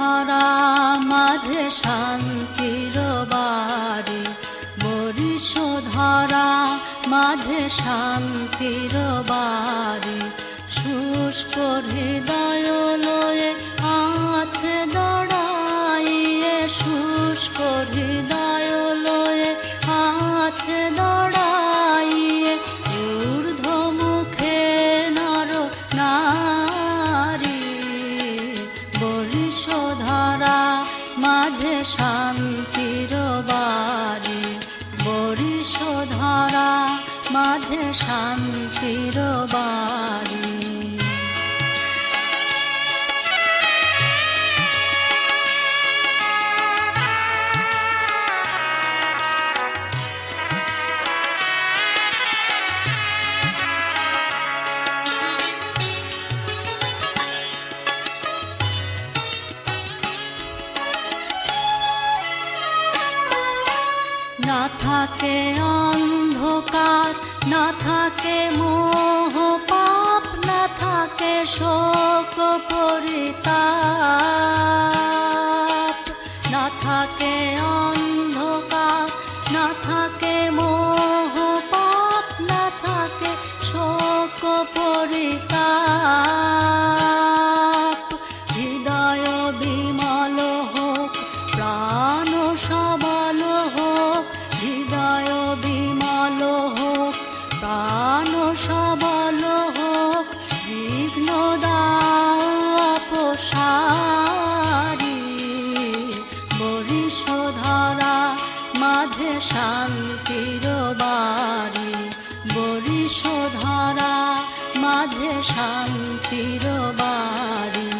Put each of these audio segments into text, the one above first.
ধরা মাঝে শান্তির বাড়ি বরিশ ধরা মাঝে শান্তির বাড়ি। শুষ্ক হৃদয় লয়ে আছে দড়াইয়ে, শুষ্ক হৃদয় লয়ে আছে দড়া শান্তির বাড়ি বরিশ ধারা মাঝে শান্তির বাড়ি। থাকে অন্ধকার, না থাকে মোহ পাপ, না থাকে শোক পরিতাপ। না থাকে অন্ধকার, না থাকে মোহ পাপ, না থাকে শোক পরিতাপ। হৃদয় বরিশ মাঝে শান্তির বাড়ি বরিশোধরা মাঝে শান্তির বাড়ি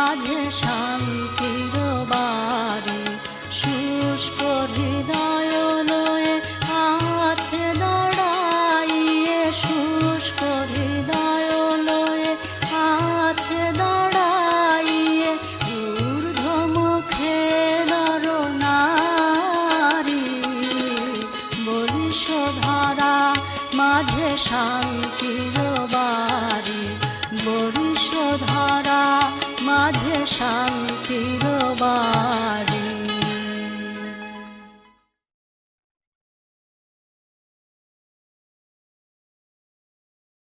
মাঝে শান্তির বাড়ি, শুষ্ক হৃদয় লয়ে আছে দাঁড়াইয়ে, শুষ্ক হৃদয় লয়ে আছে দাঁড়াইয়ে ঊর্ধ্ব মুখে নর। নারী বলিস ধরা মাঝে শান্তির বাড়ি বরিশ ধরা মাঝে শান্তির বা